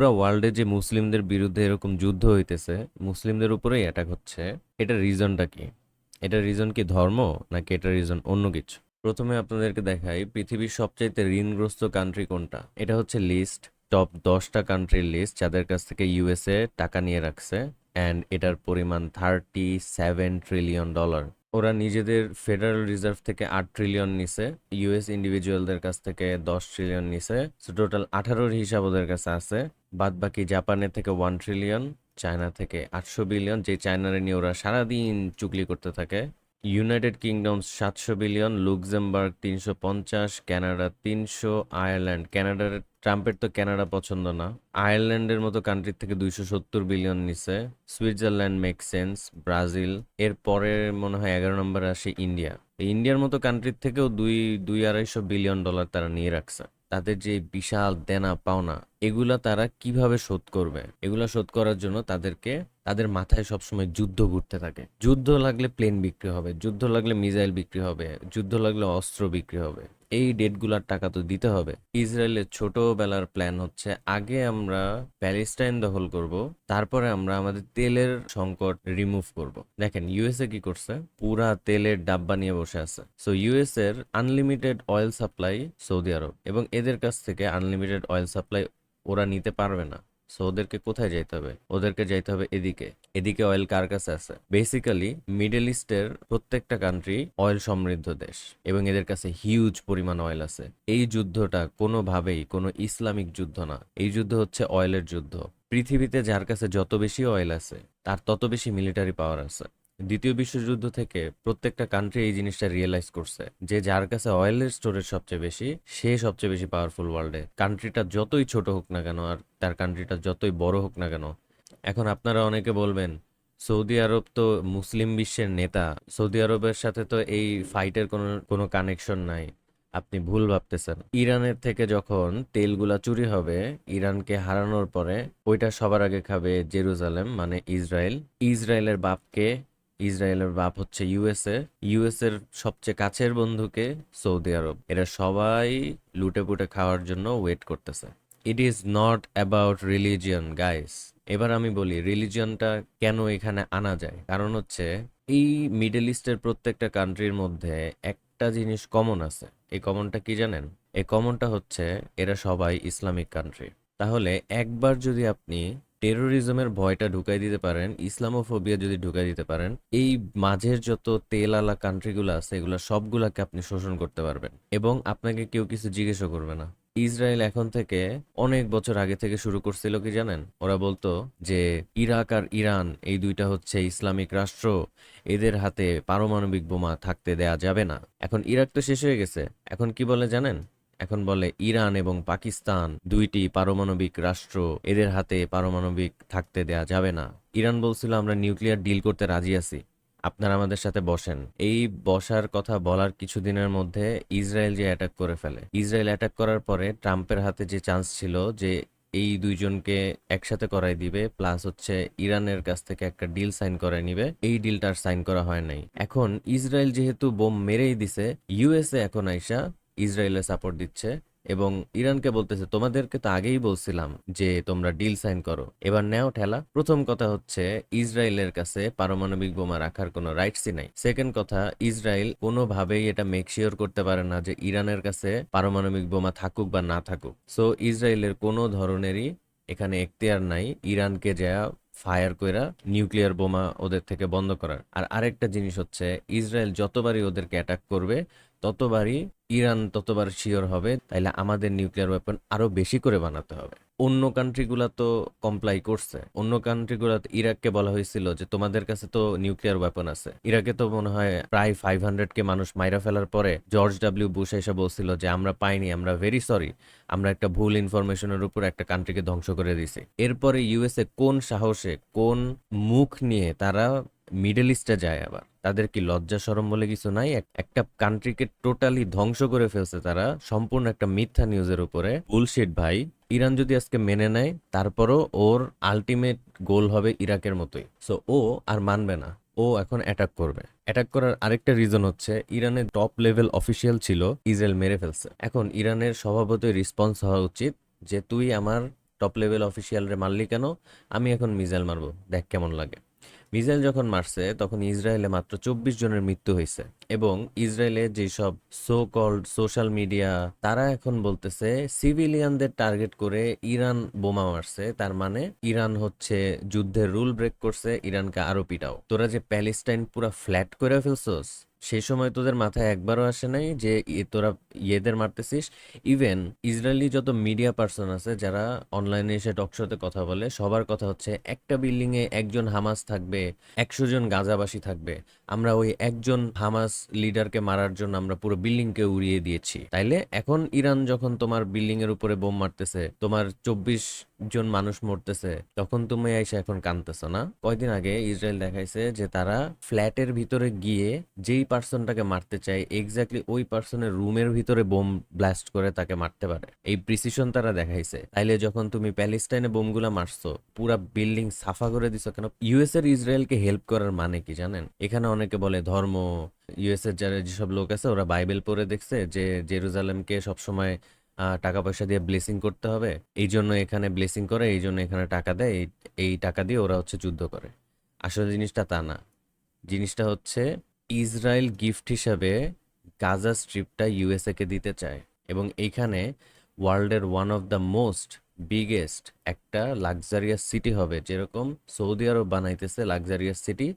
পুরা ওয়ার্ল্ডে যে মুসলিমদের বিরুদ্ধে এরকম যুদ্ধ হইতেছে, মুসলিমদের উপরেই অ্যাটাক হচ্ছে এটা রিজনটা কি? এটা রিজন কি ধর্ম, নাকি এটা রিজন অন্য কিছু? প্রথমে আপনাদেরকে দেখাই পৃথিবীর সবচাইতে ঋণগ্রস্ত কান্ট্রি কোনটা? এটা হচ্ছে লিস্ট টপ দশটা কান্ট্রির লিস্ট যাদের কাছ থেকে ইউএসএ টাকা নিয়ে রাখছে অ্যান্ড এটার পরিমাণ থার্টি সেভেন ট্রিলিয়ন ডলার ওরা নিজেদের ফেডারেল রিজার্ভ থেকে আট ট্রিলিয়ন নিছে ইউএস ইন্ডিভিজুয়ালদের কাছ থেকে দশ ট্রিলিয়ন নিছে টোটাল আঠারোর হিসাব ওদের কাছে আছে বাদ বাকি জাপানের থেকে ওয়ান ট্রিলিয়ন চায়না থেকে আটশো বিলিয়ন যে চায়নার নিয়ে ওরা সারাদিন চুগলি করতে থাকে। ইউনাইটেড কিংডম সাতশো বিলিয়ন লুক্সেমবার্গ তিনশো পঞ্চাশ কানাডা তিনশো আয়ারল্যান্ড কানাডার ট্রাম্পের তো কানাডা পছন্দ না। আয়ারল্যান্ডের মতো কান্ট্রির থেকে দুইশো সত্তর বিলিয়ন নিছে। সুইজারল্যান্ড মেক সেন্স ব্রাজিল এর পরে মনে হয় এগারো নম্বরে আসে ইন্ডিয়া ইন্ডিয়ার মতো কান্ট্রির থেকেও দুই দুই আড়াইশো বিলিয়ন ডলার তারা নিয়ে রাখছে। তাদের যে বিশাল দেনা, পাওনা, এগুলা তারা কীভাবে শোধ করবে? এগুলা শোধ করার জন্য তাদেরকে, তাদের মাথায় সবসময় যুদ্ধ ঘুরতে থাকে। যুদ্ধ লাগলে প্লেন বিক্রি হবে, যুদ্ধ লাগলে মিসাইল বিক্রি হবে, যুদ্ধ লাগলে অস্ত্র বিক্রি হবে। এই ডেটগুলার টাকা তো দিতে হবে। ইসরায়েলের ছোটবেলার প্ল্যান হচ্ছে আগে আমরা প্যালেস্টাইন দখল করব, তারপরে আমরা আমাদের তেলের সংকট রিমুভ করব। দেখেন, ইউএসএ কি করছে? পুরা তেলের ডাব্বা নিয়ে বসে আছে। সো ইউএস এর unlimited oil supply Saudi Arab এবং এদের কাছ থেকে আনলিমিটেড অয়েল সাপ্লাই ওরা নিতে পারবে না। সো ওদেরকে কোথায় যাইতে হবে? ওদেরকে যাইতে হবে এদিকে। এদিকে অয়েল কার কাছে আছে? বেসিক্যালি মিডল ইস্টের প্রত্যেকটা কান্ট্রি অয়েল সমৃদ্ধ দেশ এবং এদের কাছে হিউজ পরিমাণ অয়েল আছে। এই যুদ্ধটা কোনোভাবেই, কোনো ইসলামিক যুদ্ধ না। এই যুদ্ধ হচ্ছে অয়েলের যুদ্ধ। পৃথিবীতে যার কাছে যত বেশি অয়েল আছে, তার তত বেশি মিলিটারি পাওয়ার আছে। দ্বিতীয় বিশ্বযুদ্ধ থেকে প্রত্যেকটা কান্ট্রি এই জিনিসটা রিয়েলাইজ করছে যে যার কাছে অয়েলের স্টোরেজ সবচেয়ে বেশি, সে সবচেয়ে বেশি পাওয়ারফুল ওয়ার্ল্ডে কান্ট্রিটা যতই ছোট হোক না কেন আর তার কান্ট্রিটা যতই বড় হোক না কেন, এখন আপনারা অনেকে বলবেন, সৌদি আরব তো মুসলিম বিশ্বের নেতা, সৌদি আরবের সাথে তো এই ফাইটের কোনো কোনো কানেকশন নাই। আপনি ভুল ভাবতেছেন। ইরানের থেকে যখন তেলগুলা চুরি হবে, ইরানকে হারানোর পরে ওইটা সবার আগে খাবে জেরুজালেম মানে ইসরায়েল। ইসরায়েলের বাপকে ইসরায়েলের বাপ হচ্ছে ইউএসএ। ইউএস এর সবচেয়ে কাছের বন্ধুকে সৌদি আরব। এরা সবাই লুটে পুটে খাওয়ার জন্য ওয়েট করতেছে। It is not about religion guys এবার আমি বলি, রিলিজিয়নটা কেন এখানে আনা যায়? কারণ হচ্ছে, এই মিডল ইস্টের প্রত্যেকটা কান্ট্রির মধ্যে একটা জিনিস কমন আছে। এই কমনটা কি জানেন? এই কমনটা হচ্ছে, এরা সবাই ইসলামিক কান্ট্রি। তাহলে একবার যদি আপনি টেরোরিজমের ভয়টা ঢুকাই দিতে পারেন, ইসলামোফোবিয়া যদি ঢুকাই দিতে পারেন, এই মাঝের যত তেল আলা কান্ট্রিগুলো আছে, এগুলো সবগুলাকে আপনি শোষণ করতে পারবেন এবং আপনাকে কেউ কিছু জিজ্ঞেসও করবে না। ইসরায়েল এখন থেকে অনেক বছর আগে থেকে শুরু করছিল কি জানেন? ওরা বলতো যে ইরাক আর ইরান, এই দুইটা হচ্ছে ইসলামিক রাষ্ট্র, এদের হাতে পারমাণবিক বোমা থাকতে দেয়া যাবে না। এখন ইরাক তো শেষ হয়ে গেছে। এখন কি বলে জানেন? এখন বলে ইরান এবং পাকিস্তান দুইটি পারমাণবিক রাষ্ট্র, এদের হাতে পারমাণবিক থাকতে দেয়া যাবে না। ইরান বলছিল, আমরা নিউক্লিয়ার ডিল করতে রাজি আছি। আপনারা আমাদের সাথে বসেন। এই বসার কথা বলার কিছুদিনের মধ্যে ইসরায়েল যে অ্যাটাক করে ফেলে। ইসরায়েল অ্যাটাক করার পরে ট্রাম্পের হাতে যে চান্স ছিল যে এই দুইজনকে একসাথে করাই দিবে, প্লাস হচ্ছে ইরানের কাছ থেকে একটা ডিল সাইন করাই নিবে, এই ডিলটার সাইন করা হয় নাই। এখন ইসরায়েল যেহেতু বোম মেরেই দিছে, ইউএসএ এখন আইসা ইসরায়েলের সাপোর্ট দিচ্ছে এবং ইরানকে বলতেছে, তোমাদেরকে তো আগেই বলছিলাম যে তোমরা ডিল সাইন করো। এবার নেও ঠেলা। প্রথম কথা হচ্ছে, ইসরায়েলের কাছে পারমাণবিক বোমা রাখার কোনো রাইটসই নাই। সেকেন্ড কথা, ইসরায়েল কোনোভাবেই এটা মেক শিওর করতে পারে না যে ইরানের কাছে পারমাণবিক বোমা থাকুক বা না থাকুক। সো ইসরায়েলের কোনো ধরনেরই এখানে এখতিয়ার নাই ইরানকে যা ফায়ার কইরা নিউক্লিয়ার বোমা ওদের থেকে বন্ধ করার। আর আরেকটা জিনিস হচ্ছে, ইসরায়েল যতবারই ওদেরকে অ্যাটাক করবে ততবারই ইরান ততবার শিওর হবে, তাইলে আমাদের নিউক্লিয়ার ওয়েপন আরও বেশি করে বানাতে হবে। অন্য কান্ট্রিগুলা তো কমপ্লাই করছে। অন্য কান্ট্রিগুলা ইরাককে বলা হয়েছিল যে, তোমাদের কাছে তো নিউক্লিয়ার ওয়েপন আছে। ইরাকে তো মনে হয় প্রায় ফাইভ হান্ড্রেড কে মানুষ মাইরা ফেলার পরে জর্জ ডাব্লিউ বুশ এসে বলছিল যে, আমরা পাইনি, আমরা ভেরি সরি আমরা একটা ভুল ইনফরমেশনের উপর একটা কান্ট্রিকে ধ্বংস করে দিছি এরপরে ইউএসএ কোন সাহসে, কোন মুখ নিয়ে তারা মিডল ইস্টে যায় আবার। তাদের কি লজ্জা সরম বলে কিছু নাই? একটা কান্ট্রিকে টোটালি ধ্বংস করে ফেলছে তারা, সম্পূর্ণ একটা মিথ্যা নিউজের উপরে। বুলশিট ভাই। ইরান যদি আজকে মেনে নেয়, তারপরও ওর আলটিমেট গোল হবে ইরাকের মতোই। সো ও আর মানবে না। ও এখন অ্যাটাক করবে। অ্যাটাক করার আরেকটা রিজন হচ্ছে, ইরানের টপ লেভেল অফিসিয়াল ছিল ইসরায়েল মেরে ফেলছে। এখন ইরানের স্বভাবতই রেসপন্স হওয়া উচিত যে, তুই আমার টপ লেভেল অফিসিয়ালরে মারলি কেন? আমি এখন মিজাইল মারবো। দেখ কেমন লাগে। মিসাইল যখন মারছে, তখন ইসরায়েলে মাত্র চব্বিশ জনের মৃত্যু হয়েছে। এবং ইসরায়েলে যেসব সো কল্ড সোশ্যাল মিডিয়া তারা এখন বলতেছে সিভিলিয়ানদের টার্গেট করে ইরান বোমা মারছে। তার মানে ইরান হচ্ছে যুদ্ধের রুল ব্রেক করছে, ইরানকে আরও পিটাও। তোরা যে প্যালেস্টাইন পুরা ফ্ল্যাট করে ফেলছস সেই সময় তোদের মাথায় একবারও আসে নাই যে তোরা ইয়েদের মারতেছিস। ইভেন ইসরায়েলি যত মিডিয়া পার্সন আছে, যারা অনলাইনে এসে টক শোতে কথা বলে, সবার কথা হচ্ছে, একটা বিল্ডিং এ একজন হামাস থাকবে একশো জন গাঁজাবাসী থাকবে। আমরা ওই একজন হামাস লিডারকে মারার জন্য আমরা পুরো বিল্ডিংকে উড়িয়ে দিয়েছি। তাইলে এখন ইরান যখন তোমার বিল্ডিং এর উপরে বোম মারতেছে, তোমার চব্বিশ জন মানুষ মরতেছে, তখন তুমি এসে এখন কানতেছো না? কয়দিন আগে ইসরায়েল দেখাইছে যে তারা ফ্ল্যাটের ভিতরে গিয়ে যেই পার্সনটাকে মারতে চায় এক্স্যাক্টলি ওই পার্সনের রুমের ভিতরে বোম ব্লাস্ট করে তাকে মারতে পারে। এই প্রিসিশন তারা দেখাইছে। তাইলে যখন তুমি প্যালেস্টাইনে বোমগুলা মারছো, পুরা বিল্ডিং সাফা করে দিছো কেন? ইউএস এর ইসরায়েলকে হেল্প করার মানে কি জানেন? এখানে অনেকে বলে ধর্ম ইউএস এর যারা যেসব লোক আছে, ওরা বাইবেল পড়ে দেখছে যে জেরুজালেমকে সবসময় টাকা পয়সা দিয়ে ব্লেসিং করতে হবে। এই জন্য এখানে ব্লেসিং করে, এই জন্য এখানে টাকা দেয়। এই এই টাকা দিয়ে ওরা হচ্ছে যুদ্ধ করে। আসলে জিনিসটা তা না। জিনিসটা হচ্ছে ইসরায়েল গিফট হিসাবে গাজা স্ট্রিপটা ইউএসএ কে দিতে চায়। এবং এইখানে ওয়ার্ল্ডের one of the most biggest একটা লাক্সারিয়াস সিটি হবে। যেরকম সৌদি আরব বানাইতেছে লাক্সারিয়াস সিটি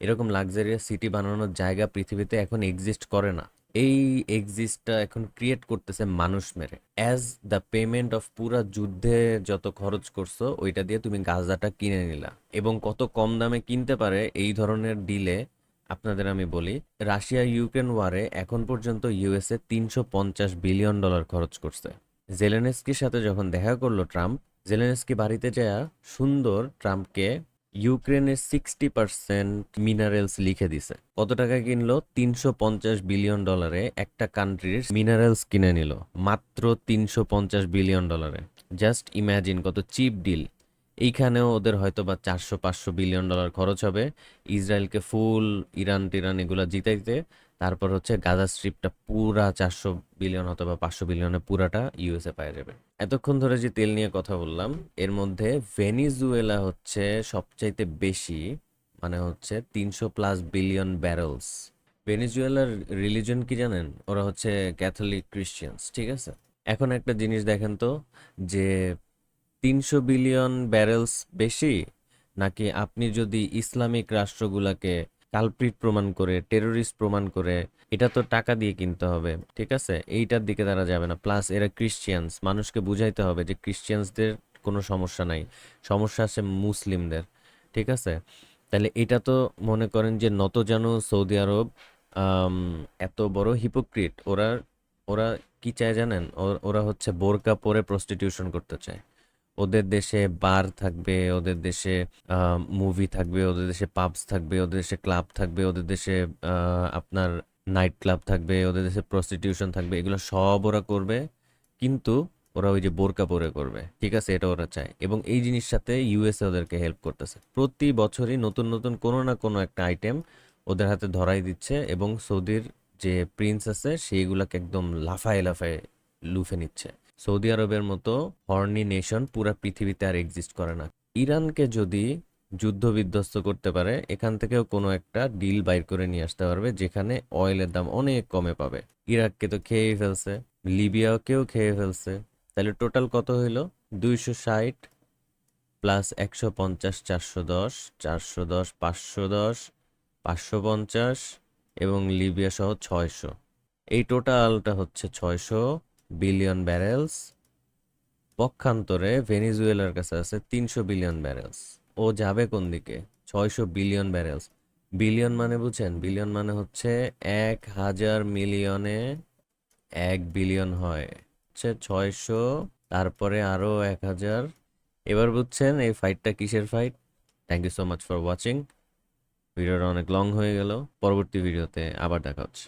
এরকম লাক্সারিয়াস সিটি বানানোর জায়গা পৃথিবীতে এখন এক্সিস্ট করে না। এই এক্সিস্টটা এখন ক্রিয়েট করতেছে মানুষ মেরে। অ্যাজ দ্য পেমেন্ট অফ পুরা যুদ্ধে যত খরচ করছ, ওইটা দিয়ে তুমি গাজাটা কিনে নিলা। এবং কত কম দামে কিনতে পারে এই ধরনের ডিলে আপনাদের আমি বলি, রাশিয়া ইউক্রেন ওয়ারে এখন পর্যন্ত ইউএসএ তিনশো পঞ্চাশ বিলিয়ন ডলার খরচ করছে। জেলেনস্কির সাথে যখন দেখা করল ট্রাম্প জেলেনস্কি বাড়িতে যায় সুন্দর ট্রাম্পকে ইউক্রেনের সিক্সটি পার্সেন্ট মিনারেলস লিখে দিছে। কত টাকা কিনলো? তিনশো পঞ্চাশ বিলিয়ন ডলারে একটা কান্ট্রির মিনারেলস কিনে নিল। মাত্র তিনশো পঞ্চাশ বিলিয়ন ডলারে। জাস্ট ইম্যাজিন কত চিপ ডিল এইখানেও ওদের হয়তো বা চারশো পাঁচশো বিলিয়ন ডলার খরচ হবে। ইসরায়েলকে ফুল ইরান টিরান এগুলো জিতাইতে। তারপর হচ্ছে গাজা স্ট্রিপটা পুরা চারশো বিলিয়ন অথবা পাঁচশো বিলিয়নে পুরাটা ইউএসএ পায়ে যাবে। এতক্ষণ ধরে যে তেল নিয়ে কথা বললাম, এর মধ্যে ভেনিজুয়েলা হচ্ছে সবচাইতে বেশি মানে হচ্ছে তিনশো প্লাস বিলিয়ন ব্যারেলস। ভেনিজুয়েলার রিলিজন কি জানেন? ওরা হচ্ছে ক্যাথলিক ক্রিশ্চিয়ানস, ঠিক আছে? এখন একটা জিনিস দেখেন তো, যে তিনশো বিলিয়ন ব্যারেলস বেশি, নাকি আপনি যদি ইসলামিক রাষ্ট্রগুলাকে কালপ্রিট প্রমাণ করে টেরোরিস্ট প্রমাণ করে, এটা তো টাকা দিয়ে কিনতে হবে, ঠিক আছে? এইটার দিকে তারা যাবে না। প্লাস এরা ক্রিশ্চিয়ানস মানুষকে বুঝাইতে হবে যে ক্রিশ্চিয়ানসদের কোনো সমস্যা নাই। সমস্যা আছে মুসলিমদের, ঠিক আছে? তাহলে এটা তো মনে করেন যে নত যেন সৌদি আরব এত বড় হিপোক্রিট ওরা ওরা কি চায় জানেন? ওরা হচ্ছে বোরকা পরে প্রস্টিটিউশন করতে চায়। ওদের দেশে বার থাকবে, ওদের দেশে মুভি থাকবে, ওদের দেশে পাবস থাকবে, ওদের দেশে ক্লাব থাকবে, ওদের দেশে আপনার নাইট ক্লাব থাকবে, ওদের দেশে প্রস্টিটিউশন থাকবে, এগুলো সব ওরা করবে। কিন্তু ওরা ওই যে বোরকা পরে করবে, ঠিক আছে? এটা ওরা চায়। এবং এই জিনিস সাথে ইউএসএ ওদেরকে হেল্প করতেছে। প্রতি বছরই নতুন নতুন কোনো না কোনো একটা আইটেম ওদের হাতে ধরাই দিচ্ছে এবং সৌদির যে প্রিন্স আছে সেইগুলাকে একদম লাফায় লাফায় লুফে নিচ্ছে। সৌদি আরবের মতো হর্নি নেশন পুরা পৃথিবীতে আর এক্সিস্ট করে না। ইরানকে যদি যুদ্ধ বিধ্বস্ত করতে পারে, এখান থেকেও কোনো একটা ডিল বাইর করে নিয়ে আসতে পারবে, যেখানে অয়েলের দাম অনেক কমে পাবে। ইরাককে তো খেয়েই ফেলছে, লিবিয়াকেও খেয়ে ফেলছে। তাহলে টোটাল কত হইল? দুইশো ষাট প্লাস একশো পঞ্চাশ, চারশো দশ চারশো দশ, পাঁচশো দশ, পাঁচশো পঞ্চাশ এবং লিবিয়া সহ ছয়শো। এই টোটালটা হচ্ছে ছয়শো। বিলিয়ন ব্যারেলস পক্ষান্তরে ভেনিজুয়েলার কাছে আছে তিনশো বিলিয়ন ব্যারেলস ও যাবে কোন দিকে? ছয়শো বিলিয়ন ব্যারেলস বিলিয়ন মানে বুঝছেন বিলিয়ন মানে হচ্ছে এক হাজার মিলিয়নে এক বিলিয়ন হয়। হচ্ছে ছয়শো, তারপরে আরও এক হাজার। এবার বুঝছেন এই ফাইটটা কিসের fight thank you so much for watching ভিডিওটা অনেক লং হয়ে গেল। পরবর্তী ভিডিওতে আবার দেখা হচ্ছে।